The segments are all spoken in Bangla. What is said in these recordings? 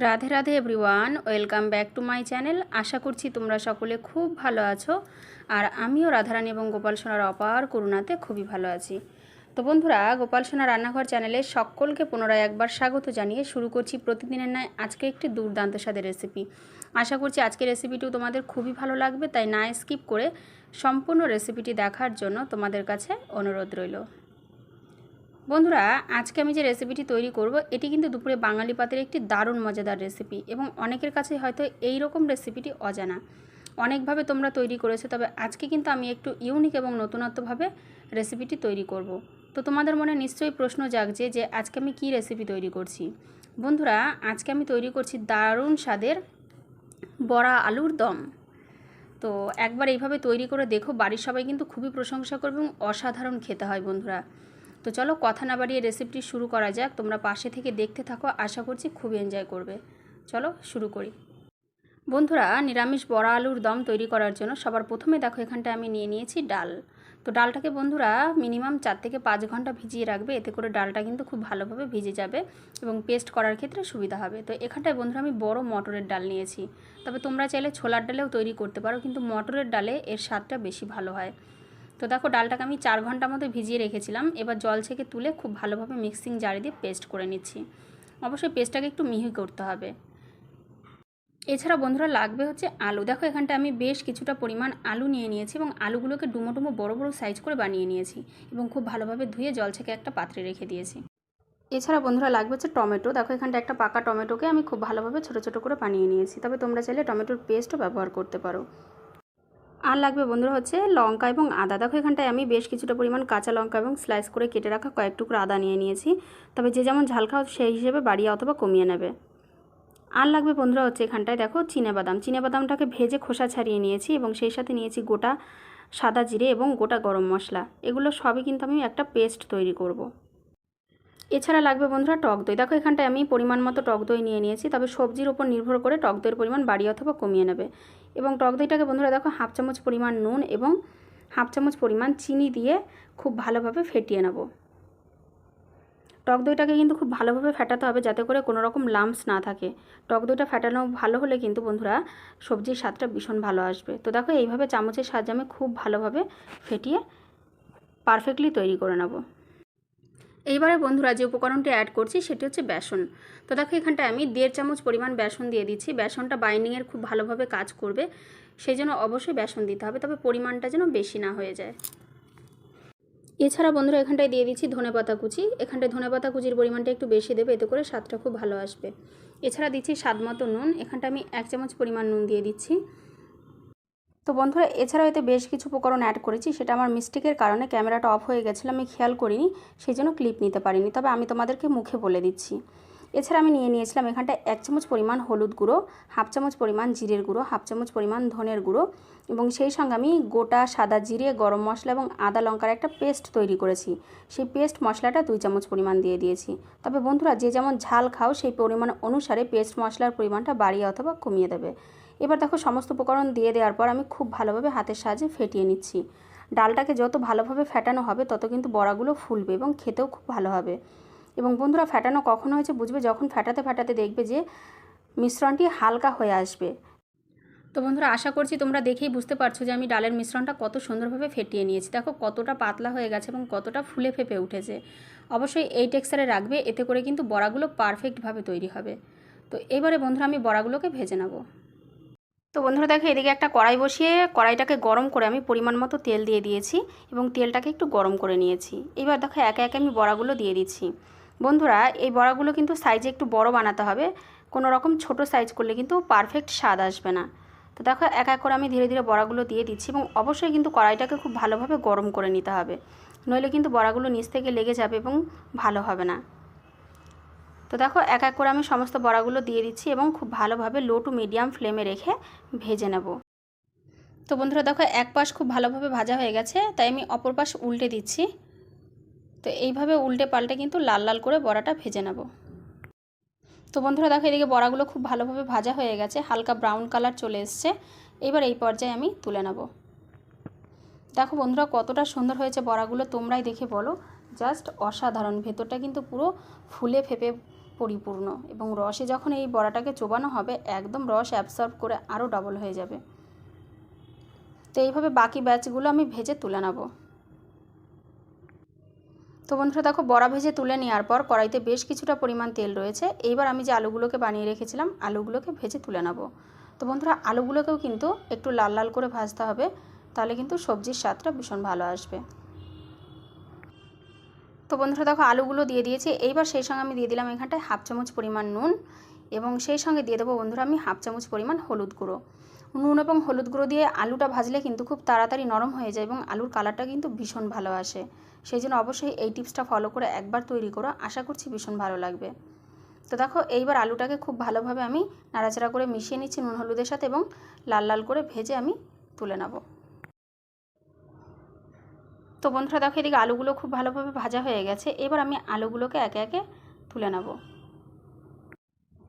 Radhe Radhe everyone welcome back to my channel আশা করছি তোমরা সকলে খুব ভালো আছো। আর আমিও রাধারানী এবং গোপাল সোনার অপার করুণাতে খুবই ভালো আছি। তো বন্ধুরা, গোপাল সোনা রান্নাঘর চ্যানেলে সকলকে পুনরায় একবার স্বাগত জানিয়ে শুরু করছি প্রতিদিনের ন্যায় আজকে একটি দুর্দান্ত স্বাদের রেসিপি আশা করছি আজকের রেসিপিটিও তোমাদের খুবই ভালো লাগবে, তাই না স্কিপ করে সম্পূর্ণ রেসিপিটি দেখার জন্য তোমাদের কাছে অনুরোধ রইল। বন্ধুরা, আজকে আমি যে রেসিপিটি তৈরি করব, এটি কিন্তু দুপুরে বাঙালি পাতের একটি দারুণ মজাদার রেসিপি এবং অনেকের কাছে হয়তো এই রকম রেসিপিটি অজানা। অনেকভাবে তোমরা তৈরি করেছ, তবে আজকে কিন্তু আমি একটু ইউনিক এবং নতুনত্বভাবে রেসিপিটি তৈরি করব। তো তোমাদের মনে নিশ্চয়ই প্রশ্ন জাগছে যে আজকে আমি কী রেসিপি তৈরি করছি। বন্ধুরা, আজকে আমি তৈরি করছি দারুণ স্বাদের বড়া আলুর দম। তো একবার এইভাবে তৈরি করে দেখো, বাড়ির সবাই কিন্তু খুবই প্রশংসা করবে এবং অসাধারণ খেতে হয় বন্ধুরা। তো চলো কথা না বাড়িয়ে রেসিপিটি শুরু করা যাক। তোমরা পাশে থেকে দেখতে থাকো, আশা করছি খুবই এনজয় করবে। চলো শুরু করি। বন্ধুরা, নিরামিষ বড়া আলুর দম তৈরি করার জন্য সবার প্রথমে দেখো এখানটায় আমি নিয়ে নিয়েছি ডাল। তো ডালটাকে বন্ধুরা মিনিমাম চার থেকে পাঁচ ঘণ্টা ভিজিয়ে রাখবে, এতে করে ডালটা কিন্তু খুব ভালোভাবে ভিজে যাবে এবং পেস্ট করার ক্ষেত্রে সুবিধা হবে। তো এখানটায় বন্ধুরা আমি বড় মটরের ডাল নিয়েছি। তবে তোমরা চাইলে ছোলার ডালেও তৈরি করতে পারো, কিন্তু মটরের ডালে এর স্বাদটা বেশি ভালো হয়। তো দেখো ডালটাকে আমি চার ঘণ্টার মতো ভিজিয়ে রেখেছিলাম। এবার জল থেকে তুলে খুব ভালোভাবে মিক্সিং জারে দিয়ে পেস্ট করে নিচ্ছি। অবশ্যই পেস্টটাকে একটু মিহি করতে হবে। এছাড়া বন্ধুরা লাগবে হচ্ছে আলু। দেখো এখানটা আমি বেশ কিছুটা পরিমাণ আলু নিয়ে নিয়েছি এবং আলুগুলোকে ডুমো ডুমো বড়ো বড়ো সাইজ করে বানিয়ে নিয়েছি এবং খুব ভালোভাবে ধুয়ে জল থেকে একটা পাত্রে রেখে দিয়েছি। এছাড়া বন্ধুরা লাগবে হচ্ছে টমেটো। দেখো এখানটা একটা পাকা টমেটোকে আমি খুব ভালোভাবে ছোটো ছোটো করে বানিয়ে নিয়েছি। তবে তোমরা চাইলে টমেটোর পেস্টও ব্যবহার করতে পারো। আর লাগবে বন্ধুরা হচ্ছে লঙ্কা এবং আদা। দেখো, এখানটায় আমি বেশ কিছুটা পরিমাণ কাঁচা লঙ্কা এবং স্লাইস করে কেটে রাখা কয়েক টুকরো আদা নিয়ে নিয়েছি। তবে যে যেমন ঝাল খাও, সেই হিসেবে বাড়িয়ে অথবা কমিয়ে নেবে। আর লাগবে বন্ধুরা হচ্ছে এখানটায় দেখো বাদাম। বাদামটাকে ভেজে খোসা ছাড়িয়ে নিয়েছি এবং সেই সাথে নিয়েছি গোটা সাদা জিরে এবং গোটা গরম মশলা। এগুলো সবই কিন্তু আমি একটা পেস্ট তৈরি করব। এছাড়া লাগবে বন্ধুরা টক দই। দেখো, এখানটায় আমি পরিমাণ মতো টক দই নিয়ে নিয়েছি। তবে সবজির উপর নির্ভর করে টক দইয়ের পরিমাণ বাড়িয়ে অথবা কমিয়ে নেবে। এবং টক দইটাকে বন্ধুরা দেখো, হাফ চামচ পরিমাণ নুন এবং হাফ চামচ পরিমাণ চিনি দিয়ে খুব ভালোভাবে ফেটিয়ে নেব। টক দইটাকে কিন্তু খুব ভালোভাবে ফেটাতে হবে যাতে করে কোনো রকম লাম্পস না থাকে। টক দইটা ফেটানো ভালো হলে কিন্তু বন্ধুরা সবজির স্বাদটা ভীষণ ভালো আসবে। তো দেখো, এইভাবে চামচের সাহায্যে আমি খুব ভালোভাবে ফেটিয়ে পারফেক্টলি তৈরি করে নেব। এইবারে বন্ধুরা যে উপকরণটি অ্যাড করছি সেটি হচ্ছে বেসন। তো দেখো এখানটায় আমি দেড় চামচ পরিমাণ বেসন দিয়ে দিচ্ছি। বেসনটা বাইন্ডিংয়ের খুব ভালোভাবে কাজ করবে, সেই জন্য অবশ্যই বেসন দিতে হবে, তবে পরিমাণটা যেন বেশি না হয়ে যায়। এছাড়া বন্ধুরা এখানটায় দিয়ে দিচ্ছি ধনেপাতা কুচি। এখানটায় ধনেপাতা কুচির পরিমাণটা একটু বেশি দেবে, এতে করে স্বাদটা খুব ভালো আসবে। এছাড়া দিচ্ছি স্বাদ মতো নুন। এখানটা আমি এক চামচ পরিমাণ নুন দিয়ে দিচ্ছি। তো বন্ধুরা, এছাড়াও এতে বেশ কিছু উপকরণ অ্যাড করেছি। সেটা আমার মিস্টেকের কারণে ক্যামেরাটা অফ হয়ে গেছিল, আমি খেয়াল করিনি সেই জন্য ক্লিপ নিতে পারিনি। তবে আমি তোমাদেরকে মুখে বলে দিচ্ছি। এছাড়া আমি নিয়ে নিয়েছিলাম এখানটায় এক চামচ পরিমাণ হলুদ গুঁড়ো, হাফ চামচ পরিমাণ জিরের গুঁড়ো, হাফ চামচ পরিমাণ ধনের গুঁড়ো এবং সেই সঙ্গে আমি গোটা সাদা জিরে, গরম মশলা এবং আদা লঙ্কার একটা পেস্ট তৈরি করেছি। সেই পেস্ট মশলাটা দুই চামচ পরিমাণ দিয়ে দিয়েছি। তবে বন্ধুরা, যে যেমন ঝাল খাও, সেই পরিমাণ অনুসারে পেস্ট মশলার পরিমাণটা বাড়িয়ে অথবা কমিয়ে দেবে। এবার দেখো সমস্ত উপকরণ দিয়ে দেওয়ার পর আমি খুব ভালোভাবে হাতের সাহায্যে ফেটিয়ে নিচ্ছি। ডালটাকে যত ভালোভাবে ফেটানো হবে, তত কিন্তু বড়াগুলো ফুলবে এবং খেতেও খুব ভালো হবে। এবং বন্ধুরা, ফেটানো কখন হয়েছে বুঝবে? যখন ফেটাতে ফেটাতে দেখবে যে মিশ্রণটি হালকা হয়ে আসবে। তো বন্ধুরা, আশা করছি তোমরা দেখেই বুঝতে পারছ যে আমি ডালের মিশ্রণটা কত সুন্দরভাবে ফেটিয়ে নিয়েছি। দেখো কতটা পাতলা হয়ে গেছে এবং কতটা ফুলে ফেপে উঠেছে। অবশ্যই এই টেক্সচারে রাখবে, এতে করে কিন্তু বড়াগুলো পারফেক্টভাবে তৈরি হবে। তো এবারে বন্ধুরা, আমি বড়াগুলোকে ভেজে নেব। তো বন্ধুরা দেখো, এদিকে একটা কড়াই বসিয়ে কড়াইটাকে গরম করে আমি পরিমাণ মতো তেল দিয়ে দিয়েছি এবং তেলটাকে একটু গরম করে নিয়েছি। এবার দেখো, একে একে আমি বড়াগুলো দিয়ে দিচ্ছি। বন্ধুরা, এই বড়াগুলো কিন্তু সাইজে একটু বড় বানাতে হবে। কোনো রকম ছোট সাইজ করলে কিন্তু পারফেক্ট স্বাদ আসবে না। তো দেখো, এক এক করে আমি ধীরে ধীরে বড়াগুলো দিয়ে দিচ্ছি এবং অবশ্যই কিন্তু কড়াইটাকে খুব ভালোভাবে গরম করে নিতে হবে। নইলে কিন্তু বড়াগুলো নিচ থেকে লেগে যাবে এবং ভালো হবে না। তো দেখো, এক এক করে আমি সমস্ত বড়াগুলো দিয়ে দিচ্ছি এবং খুব ভালোভাবে লো টু মিডিয়াম ফ্লেমে রেখে ভেজে নেব। তো বন্ধুরা, দেখো, এক পাশ খুব ভালোভাবে ভাজা হয়ে গেছে, তাই আমি অপর পাশ উল্টে দিচ্ছি। তো এইভাবে উল্টে পাল্টে কিন্তু লাল লাল করে বড়াটা ভেজে নেব। তো বন্ধুরা, দেখো, এদিকে বড়াগুলো খুব ভালোভাবে ভাজা হয়ে গেছে, হালকা ব্রাউন কালার চলে এসছে। এবার এই পর্যায়ে আমি তুলে নেব। দেখো বন্ধুরা, কতটা সুন্দর হয়েছে বড়াগুলো, তোমরাই দেখে বলো। জাস্ট অসাধারণ, ভেতরটা কিন্তু পুরো ফুলে ফেপে পরিপূর্ণ এবং রসে যখন এই বড়াটাকে চোবানো হবে, একদম রস অ্যাবসর্ব করে আরও ডবল হয়ে যাবে। তো এইভাবে বাকি ব্যাচগুলো আমি ভেজে তুলে নেব। তো বন্ধুরা দেখো, বড়া ভেজে তুলে নেওয়ার পর কড়াইতে বেশ কিছুটা পরিমাণ তেল রয়েছে। এইবার আমি যে আলুগুলোকে বানিয়ে রেখেছিলাম, আলুগুলোকে ভেজে তুলে নেব। তো বন্ধুরা, আলুগুলোকেও কিন্তু একটু লাল লাল করে ভাজতে হবে, তাহলে কিন্তু সবজির স্বাদটা ভীষণ ভালো আসবে। তো বন্ধুরা দেখো আলুগুলো দিয়ে দিয়েছি। এইবার সেই সঙ্গে আমি দিয়ে দিলাম এখানটায় হাফ চামচ পরিমাণ নুন এবং সেই সঙ্গে দিয়ে দেবো বন্ধুরা আমি হাফ চামচ পরিমাণ হলুদ গুঁড়ো। নুন এবং হলুদ গুঁড়ো দিয়ে আলুটা ভাজলে কিন্তু খুব তাড়াতাড়ি নরম হয়ে যায় এবং আলুর কালারটা কিন্তু ভীষণ ভালো আসে। সেই জন্য অবশ্যই এই টিপসটা ফলো করে একবার তৈরি করো, আশা করছি ভীষণ ভালো লাগবে। তো দেখো এইবার আলুটাকে খুব ভালোভাবে আমি নাড়াচাড়া করে মিশিয়ে নিচ্ছি নুন হলুদের সাথে এবং লাল লাল করে ভেজে আমি তুলে নেব। তো বন্ধুরা দেখো এদিকে আলুগুলো খুব ভালোভাবে ভাজা হয়ে গেছে। এবার আমি আলুগুলোকে একে একে তুলে নেব।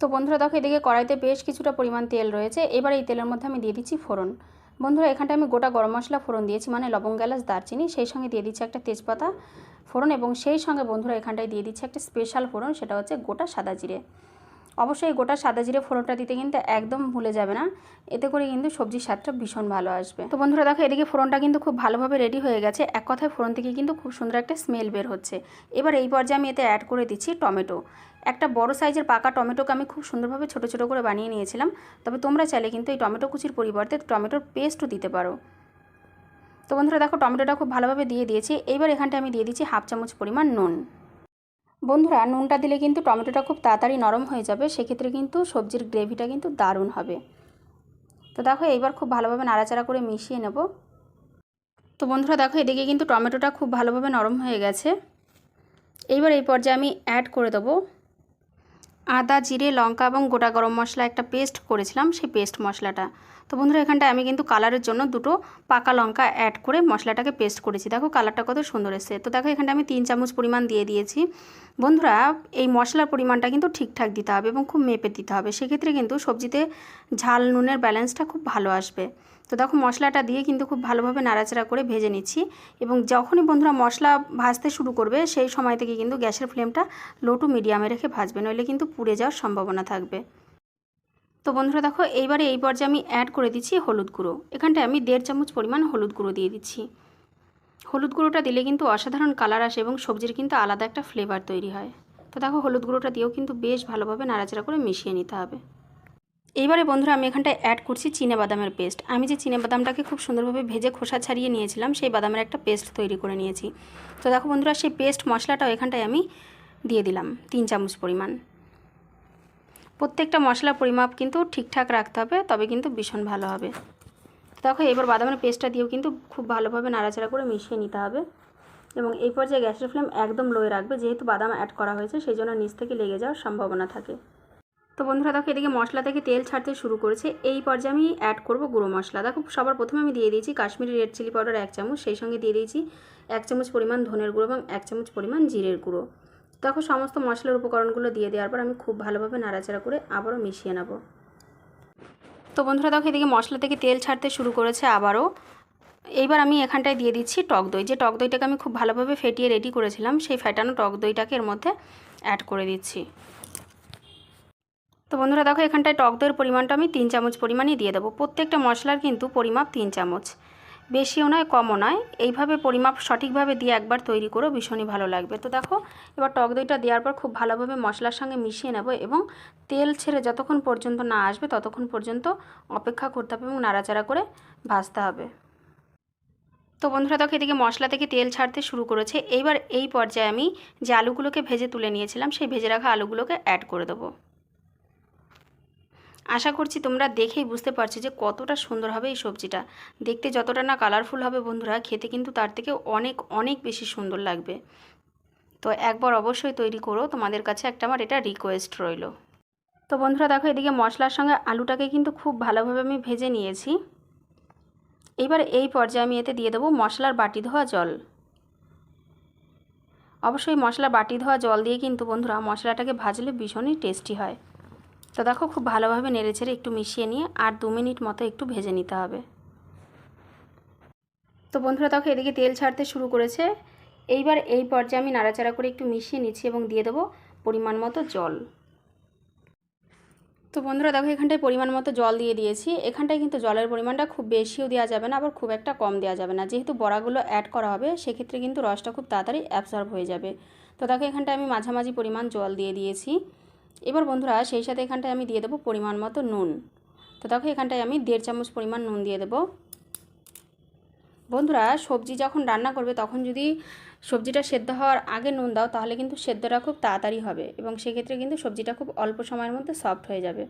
তো বন্ধুরা দেখো এদিকে কড়াইতে বেশ কিছুটা পরিমাণ তেল রয়েছে। এবার এই তেলের মধ্যে আমি দিয়ে দিচ্ছি ফোড়ন। বন্ধুরা এখানটা আমি গোটা গরম মশলা ফোড়ন দিয়েছি মানে লবঙ্গ, এলাচ, দারচিনি, সেই সঙ্গে দিয়ে দিচ্ছি একটা তেজপাতা ফোড়ন এবং সেই সঙ্গে বন্ধুরা এখানটায় দিয়ে দিচ্ছি একটা স্পেশাল ফোড়ন, সেটা হচ্ছে গোটা সাদা জিরে। অবশ্যই গোটা সাদা জিরে ফোড়নটা দিতে কিন্তু একদম ভুলে যাবে না। এতে করে কিন্তু সবজির স্বাদটা ভীষণ ভালো আসবে। তো বন্ধুরা দেখো, এদিকে ফোড়নটা কিন্তু খুব ভালোভাবে রেডি হয়ে গেছে। এক কথায় ফোড়ন থেকে কিন্তু খুব সুন্দর একটা স্মেল বের হচ্ছে। এবার এই পর্যায়ে আমি এতে অ্যাড করে দিচ্ছি টমেটো। একটা বড় সাইজের পাকা টমেটোকে আমি খুব সুন্দরভাবে ছোট ছোট করে বানিয়ে নিয়েছিলাম। তবে তোমরা চাইলে কিন্তু এই টমেটো কুচির পরিবর্তে টমেটোর পেস্টও দিতে পারো। তো বন্ধুরা দেখো, টমেটোটা খুব ভালোভাবে দিয়ে দিয়েছি। এইবার এখানটা আমি দিয়ে দিচ্ছি হাফ চামচ পরিমাণ নুন। বন্ধুরা, নুনটা দিলে কিন্তু টমেটোটা খুব তাড়াতাড়ি নরম হয়ে যাবে, সেক্ষেত্রে কিন্তু সবজির গ্রেভিটা কিন্তু দারুণ হবে। তো দেখো, এইবার খুব ভালোভাবে নাড়াচাড়া করে মিশিয়ে নেব। তো বন্ধুরা, দেখো, এদিকে কিন্তু টমেটোটা খুব ভালোভাবে নরম হয়ে গেছে। এইবার এই পর্যায়ে আমি অ্যাড করে দেবো আদা, জিরে, লঙ্কা এবং গোটা গরম মশলা একটা পেস্ট করেছিলাম, সেই পেস্ট মশলাটা। তো বন্ধুরা, এখানটায় আমি কিন্তু কালারের জন্য দুটো পাকা লঙ্কা অ্যাড করে মশলাটাকে পেস্ট করেছি। দেখো কালারটা কত সুন্দর এসেছে। তো দেখো এখানটা আমি তিন চামচ পরিমাণ দিয়ে দিয়েছি। বন্ধুরা, এই মশলার পরিমাণটা কিন্তু ঠিকঠাক দিতে হবে এবং খুব মেপে দিতে হবে। সেক্ষেত্রে কিন্তু সবজিতে ঝাল, নুনের ব্যালেন্সটা খুব ভালো আসবে। তো দেখো, মশলাটা দিয়ে কিন্তু খুব ভালোভাবে নাড়াচাড়া করে ভেজে নিচ্ছি এবং যখনই বন্ধুরা মশলা ভাজতে শুরু করবে, সেই সময় থেকে কিন্তু গ্যাসের ফ্লেমটা লো টু মিডিয়ামে রেখে ভাজবে, নইলে কিন্তু পুড়ে যাওয়ার সম্ভাবনা থাকবে। তো বন্ধুরা, দেখো, এইবারে এই পর্যায়ে আমি অ্যাড করে দিচ্ছি হলুদ গুঁড়ো। এখানটায় আমি দেড় চামচ পরিমাণ হলুদ গুঁড়ো দিয়ে দিচ্ছি। হলুদ গুঁড়োটা দিলে কিন্তু অসাধারণ কালার আসে এবং সবজির কিন্তু আলাদা একটা ফ্লেভার তৈরি হয়। তো দেখো, হলুদ গুঁড়োটা দিয়েও কিন্তু বেশ ভালোভাবে নাড়াচাড়া করে মিশিয়ে নিতে হবে। এইবারে বন্ধুরা আমি এখানটায় অ্যাড করছি চিনে বাদামের পেস্ট আমি যে চিনে বাদামটাকে খুব সুন্দরভাবে ভেজে খোসা ছাড়িয়ে নিয়েছিলাম, সেই বাদামের একটা পেস্ট তৈরি করে নিয়েছি। তো দেখো বন্ধুরা, সেই পেস্ট মশলাটাও এখানটায় আমি দিয়ে দিলাম তিন চামচ পরিমাণ। প্রত্যেকটা মশলার পরিমাপ কিন্তু ঠিকঠাক রাখতে হবে, তবে কিন্তু ভীষণ ভালো হবে। দেখো, এবার বাদামের পেস্টটা দিয়েও কিন্তু খুব ভালোভাবে নাড়াচাড়া করে মিশিয়ে নিতে হবে। এবং এই পর্যায়ে গ্যাসের ফ্লেম একদম লোয়ে রাখবে, যেহেতু বাদাম অ্যাড করা হয়েছে সেই জন্য নিচ থেকে লেগে যাওয়ার সম্ভাবনা থাকে। তো বন্ধুরা, দেখো, এদিকে মশলা থেকে তেল ছাড়তে শুরু করেছে। এই পর্যায়ে আমি অ্যাড করব গুঁড়ো মশলা। দেখো, সবার প্রথমে আমি দিয়ে দিয়েছি কাশ্মীরি রেড চিলি পাউডার এক চামচ, সেই সঙ্গে দিয়ে দিয়েছি এক চামচ পরিমাণ ধনের গুঁড়ো এবং এক চামচ পরিমাণ জিরের গুঁড়ো। দেখো, সমস্ত মশলার উপকরণগুলো দিয়ে দেওয়ার পর আমি খুব ভালোভাবে নাড়াচাড়া করে আবারও মিশিয়ে নেব। তো বন্ধুরা দেখো এদিকে মশলা থেকে তেল ছাড়তে শুরু করেছে আবারও। এইবার আমি এখানটায় দিয়ে দিচ্ছি টক দই। যে টক দইটাকে আমি খুব ভালোভাবে ফেটিয়ে রেডি করেছিলাম, সেই ফেটানো টক দইটাকে এর মধ্যে অ্যাড করে দিচ্ছি। তো বন্ধুরা দেখো এখানটায় টক দইয়ের পরিমাণটা আমি তিন চামচ পরিমাণই দিয়ে দেবো। প্রত্যেকটা মশলার কিন্তু পরিমাপ তিন চামচ। বেশিও নয়, কমও নয়। এইভাবে পরিমাপ সঠিকভাবে দিয়ে একবার তৈরি করো, ভীষণই ভালো লাগবে। তো দেখো, এবার টক দইটা দেওয়ার পর খুব ভালোভাবে মশলার সঙ্গে মিশিয়ে নেব এবং তেল ছেড়ে যতক্ষণ পর্যন্ত না আসবে ততক্ষণ পর্যন্ত অপেক্ষা করতে হবে এবং নাড়াচাড়া করে ভাজতে হবে। তো বন্ধুরা, দেখো, এদিকে মশলা থেকে তেল ছাড়তে শুরু করেছে। এইবার এই পর্যায়ে আমি যে আলুগুলোকে ভেজে তুলে নিয়েছিলাম, সেই ভেজে রাখা আলুগুলোকে অ্যাড করে দেবো। আশা করছি তোমরা দেখেই বুঝতে পারছ যে কতটা সুন্দর হবে এই সবজিটা। দেখতে যতটা না কালারফুল হবে বন্ধুরা, খেতে কিন্তু তার থেকে অনেক অনেক বেশি সুন্দর লাগবে। তো একবার অবশ্যই তৈরি করো, তোমাদের কাছে একটা আমার এটা রিকোয়েস্ট রইল। তো বন্ধুরা দেখো, এদিকে মশলার সঙ্গে আলুটাকে কিন্তু খুব ভালোভাবে আমি ভেজে নিয়েছি। এবার এই পর্যায়ে আমি এতে দিয়ে দেবো মশলার বাটি ধোয়া জল। অবশ্যই মশলা বাটি ধোয়া জল দিয়ে কিন্তু বন্ধুরা মশলাটাকে ভাজলে ভীষণই টেস্টি হয়। তো দেখো খুব ভালোভাবে নেড়ে ছেড়ে একটু মিশিয়ে নিয়ে আর দু মিনিট মতো একটু ভেজে নিতে হবে। তো বন্ধুরা দেখো এদিকে তেল ছাড়তে শুরু করেছে। এইবার এই পর্যায়ে আমি নাড়াচাড়া করে একটু মিশিয়ে নিচ্ছি এবং দিয়ে দেবো পরিমাণ মতো জল। তো বন্ধুরা দেখো এখানটায় পরিমাণ মতো জল দিয়ে দিয়েছি। এখানটায় কিন্তু জলের পরিমাণটা খুব বেশিও দেওয়া যাবে না, আবার খুব একটা কম দেওয়া যাবে না। যেহেতু বড়াগুলো অ্যাড করা হবে, সেক্ষেত্রে কিন্তু রসটা খুব তাড়াতাড়ি অ্যাবসর্ব হয়ে যাবে। তো দেখো এখানটায় আমি মাঝামাঝি পরিমাণ জল দিয়ে দিয়েছি। এবার বন্ধুরা সেই সাথে এখানটায় আমি দিয়ে দেবো পরিমাণ মতো নুন। তো দেখো এখানটায় আমি দেড় চামচ পরিমাণ নুন দিয়ে দেবো। বন্ধুরা সবজি যখন রান্না করবে, তখন যদি সবজিটা সেদ্ধ হওয়ার আগে নুন দাও, তাহলে কিন্তু সেদ্ধটা খুব তাড়াতাড়ি হবে এবং সেক্ষেত্রে কিন্তু সবজিটা খুব অল্প সময়ের মধ্যে সফট হয়ে যাবে।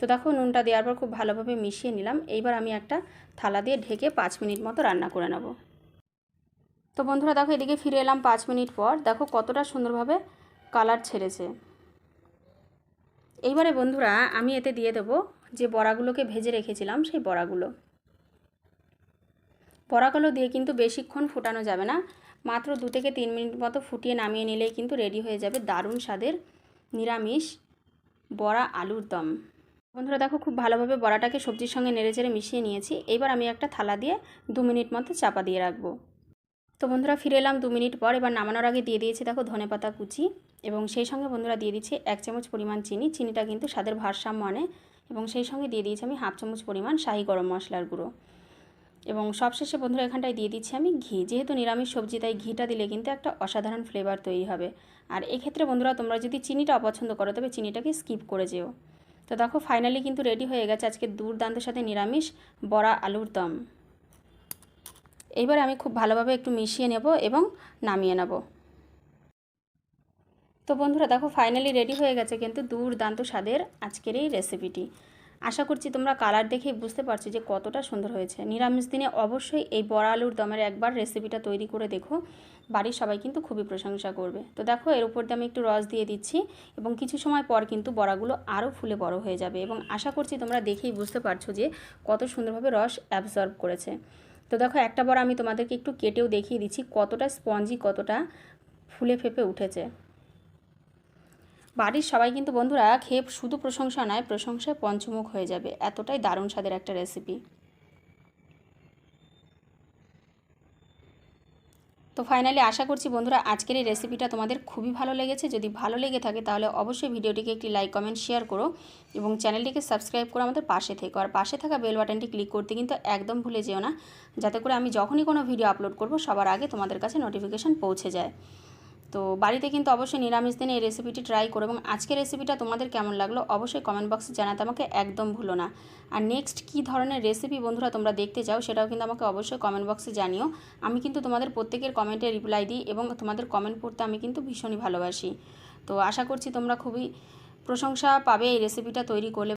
তো দেখো নুনটা দেওয়ার পর খুব ভালোভাবে মিশিয়ে নিলাম। এইবার আমি একটা থালা দিয়ে ঢেকে পাঁচ মিনিট মতো রান্না করে নেব। তো বন্ধুরা দেখো এদিকে ফিরে এলাম পাঁচ মিনিট পর। দেখো কতটা সুন্দরভাবে কালার ছেড়েছে। এইবারে বন্ধুরা আমি এতে দিয়ে দেবো যে বড়াগুলোকে ভেজে রেখেছিলাম, সেই বড়াগুলো। বড়াগুলো দিয়ে কিন্তু বেশিক্ষণ ফুটানো যাবে না, মাত্র দু থেকে তিন মিনিট মতো ফুটিয়ে নামিয়ে নিলেই কিন্তু রেডি হয়ে যাবে দারুণ স্বাদের নিরামিষ বড়া আলুর দম। বন্ধুরা দেখো খুব ভালোভাবে বড়াটাকে সবজির সঙ্গে নেড়েচেড়ে মিশিয়ে নিয়েছি, এবার আমি একটা থালা দিয়ে দু মিনিট মতো চাপা দিয়ে রাখব। তো বন্ধুরা ফিরে এলাম দু মিনিট পর, এবার নামানোর আগে দিয়ে দিয়েছি দেখো ধনে পাতা কুচি। এবং সেই সঙ্গে বন্ধুরা দিয়ে দিচ্ছি এক চামচ পরিমাণ চিনি। চিনিটা কিন্তু স্বাদের ভারসাম্য আনে এবং সেই সঙ্গে দিয়ে দিয়েছি আমি হাফ চামচ পরিমাণ শাহি গরম মশলার গুঁড়ো। এবং সবশেষে বন্ধুরা এখানটায় দিয়ে দিচ্ছি আমি ঘি। যেহেতু নিরামিষ সবজি, তাই ঘিটা দিলে কিন্তু একটা অসাধারণ ফ্লেভার তৈরি হবে। আর এক্ষেত্রে বন্ধুরা তোমরা যদি চিনিটা অপছন্দ করো, তবে চিনিটাকে স্কিপ করে যেও। তো দেখো ফাইনালি কিন্তু রেডি হয়ে গেছে আজকে দুর্দান্তের সাথে নিরামিষ বড়া আলুর দম। এইবার আমি খুব ভালোভাবে একটু মিশিয়ে নেব এবং নামিয়ে নেব। তো বন্ধুরা দেখো ফাইনালি রেডি হয়ে গেছে কিন্তু দুর্দান্ত স্বাদের আজকের এই রেসিপিটি আশা করছি তোমরা কালার দেখেই বুঝতে পারছ যে কতটা সুন্দর হয়েছে। নিরামিষ দিনে অবশ্যই এই বড়া আলুর দমের একবার রেসিপিটা তৈরি করে দেখো। বাড়ির সবাই কিন্তু খুবই প্রশংসা করবে। তো দেখো, এর উপর দিয়ে আমি একটু রস দিয়ে দিচ্ছি এবং কিছু সময় পর কিন্তু বড়াগুলো আরও ফুলে বড় হয়ে যাবে এবং আশা করছি তোমরা দেখেই বুঝতে পারছ যে কত সুন্দরভাবে রস অ্যাবজর্ব করেছে। তো দেখো, একটা বড়া আমি তোমাদেরকে একটু কেটেও দেখিয়ে দিচ্ছি কতটা স্পঞ্জি কতটা ফুলে ফেপে উঠেছে। বাড়ির সবাই কিন্তু বন্ধুরা খেয়ে শুধু প্রশংসা নয়, প্রশংসায় পঞ্চমুখ হয়ে যাবে। এতটাই দারুণ স্বাদের একটা রেসিপি তো ফাইনালি আশা করছি বন্ধুরা আজকের এই রেসিপিটা তোমাদের খুবই ভালো লেগেছে। যদি ভালো লেগে থাকে তাহলে অবশ্যই ভিডিওটিকে একটি লাইক কমেন্ট শেয়ার করো এবং চ্যানেলটিকে সাবস্ক্রাইব করে আমাদের পাশে থেকো। আর পাশে থাকা বেল বাটনটি ক্লিক করতে কিন্তু একদম ভুলে যেও না। যাতে করে আমি যখনই কোনো ভিডিও আপলোড করব, সবার আগে তোমাদের কাছে নোটিফিকেশান পৌঁছে যায়। তো বাড়িতে কিন্তু অবশ্যই নিরামিষ দিনে এই রেসিপিটি ট্রাই করো এবং আজকের রেসিপিটা তোমাদের কেমন লাগল অবশ্যই কমেন্ট বক্সে জানাতে আমাকে একদম ভুলো না। আর নেক্সট কী ধরনের রেসিপি বন্ধুরা তোমরা দেখতে চাও সেটাও কিন্তু আমাকে অবশ্যই কমেন্ট বক্সে জানিও। আমি কিন্তু তোমাদের প্রত্যেকের কমেন্টে রিপ্লাই দিই এবং তোমাদের কমেন্ট পড়তে আমি কিন্তু ভীষণই ভালোবাসি। তো আশা করছি তোমরা খুবই প্রশংসা পাবে এই রেসিপিটা তৈরি করলে।